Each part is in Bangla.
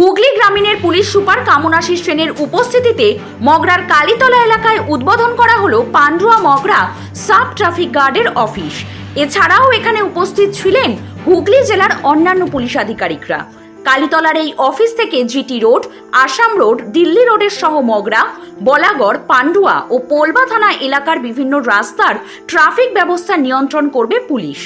হুগলি গ্রামীণের পুলিশ সুপার কামনাশিস সেনের উপস্থিতিতে মগরার কালীতলা এলাকায় উদ্বোধন করা হলো পান্ডুয়া মগরা সাব ট্রাফিক গার্ডের অফিস। এছাড়াও এখানে উপস্থিত ছিলেন হুগলি জেলার অন্যান্য পুলিশ আধিকারিকরা। কালীতলার এই অফিস থেকে GT road, Assam road, Delhi রোডের সহ মগরা, বলাগড়, পান্ডুয়া ও পোলবা থানা এলাকার বিভিন্ন রাস্তার ট্রাফিক ব্যবস্থা নিয়ন্ত্রণ করবে পুলিশ।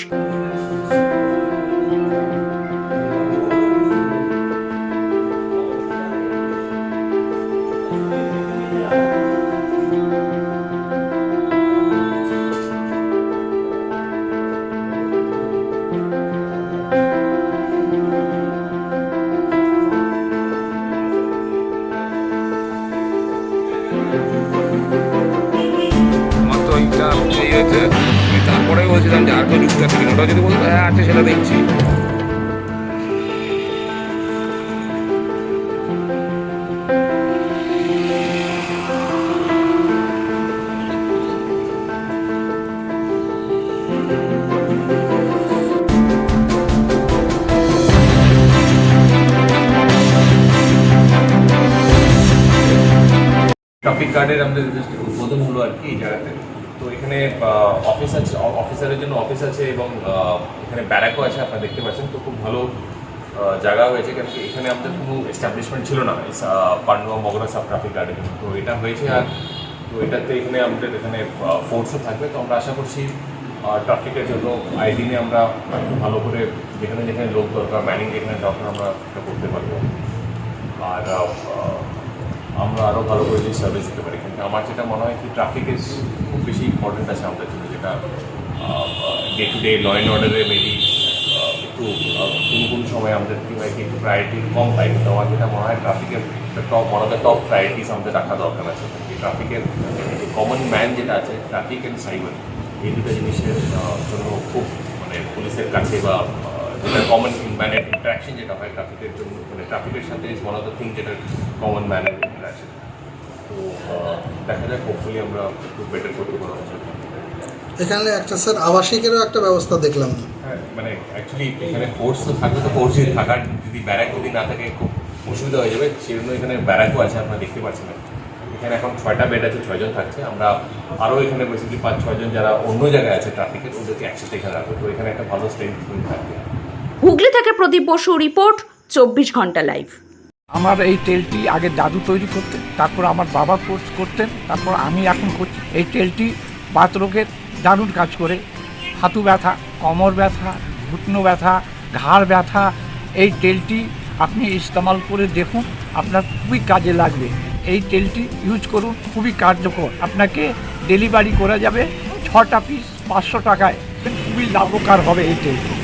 আমার তো এইটা এই হয়েছে। আমি তারপরে বলছিলাম যে আর কেউ যুক্ত আছে ওটা যদি বলতো হ্যাঁ আছে, সেটা দেখছি। ট্রাফিক গার্ডের আমাদের উদ্বোধন হলো আর কি এই জায়গাতে। তো এখানে অফিস আছে অফিসারের জন্য অফিস আছে এবং এখানে ব্যারাকও আছে, আপনারা দেখতে পাচ্ছেন। তো খুব ভালো জায়গা হয়েছে, কারণ কি এখানে আমাদের কোনো এস্টাবলিশমেন্ট ছিল না। পান্ডুয়া মগরা সাব ট্রাফিক গার্ডের তো এটা হয়েছে আর, তো এটাতে এখানে আমাদের এখানে ফোর্সও থাকবে। তো আমরা আশা করছি ট্রাফিকের জন্য আইডিনে আমরা ভালো করে যেখানে যেখানে লোক দরকার ম্যানিং যেখানে দরকার, আমরা করতে পারব। আর আমরা আরও ভালো করে যদি সার্ভিস দিতে পারি। কিন্তু আমার যেটা মনে হয় কি ট্রাফিকের খুব বেশি ইম্পর্টেন্ট আছে আমাদের জন্য, যেটা day to day law and অর্ডারে মেবি একটু কোনো কোনো সময় আমাদের কী হয় কি একটু প্রায়োরিটি কম পাই। কিন্তু আমার যেটা মনে হয় ট্রাফিকের top one of the top priorities আমাদের রাখা দরকার আছে। ট্রাফিকের কমন ম্যান যেটা আছে ট্রাফিক অ্যান্ড সাইবার এই দুটো জিনিসের জন্য খুব মানে পুলিশের কাছে বা কমন ম্যানের ইন্টারাকশন যেটা হয় ট্রাফিকের জন্য মানে ট্রাফিকের সাথে is one of the thing যেটা কমন ম্যানের ইন্টারাকশন তো দেখা যাক হোপফুলি আমরা একটু বেটার করতে পারব। এখানে একটা স্যার আবাসিকেরও একটা ব্যবস্থা দেখলাম। হ্যাঁ মানে অ্যাকচুয়ালি এখানে ফোর্স তো থাকবে তো যদি থাকার যদি ব্যারাক যদি না থাকে খুব অসুবিধা হয়ে যাবে। সেই জন্য এখানে ব্যারাকও আছে আপনারা দেখতে পাচ্ছেন। এখানে এখন ছয়টা বেড আছে ছয়জন থাকছে। আমরা আরও এখানে বেসিক্যালি পাঁচ ছয়জন যারা অন্য জায়গায় আছে ট্রাফিকের ওদেরকে একসাথে এখানে রাখব। তো এখানে একটা ভালো স্ট্রেংথ থাকবে। হুগলি থেকে প্রদীপ বসু রিপোর্ট, চব্বিশ ঘণ্টা লাইভ। আমার এই তেলটি আগে দাদু তৈরি করতেন, তারপর আমার বাবা কোর্স করতেন, তারপর আমি এখন করছি। এই তেলটি বাতরোগের দারুণ কাজ করে। হাতু ব্যথা, কোমর ব্যথা, ঘুটনো ব্যথা, ঘাড় ব্যথা, এই তেলটি আপনি ইস্তেমাল করে দেখুন, আপনার খুবই কাজে লাগবে। এই তেলটি ইউজ করুন, খুবই কার্যকর। আপনাকে ডেলিভারি করা যাবে ছটা পিস পাঁচশো টাকায়। খুবই লাভকার হবে এই তেলটি।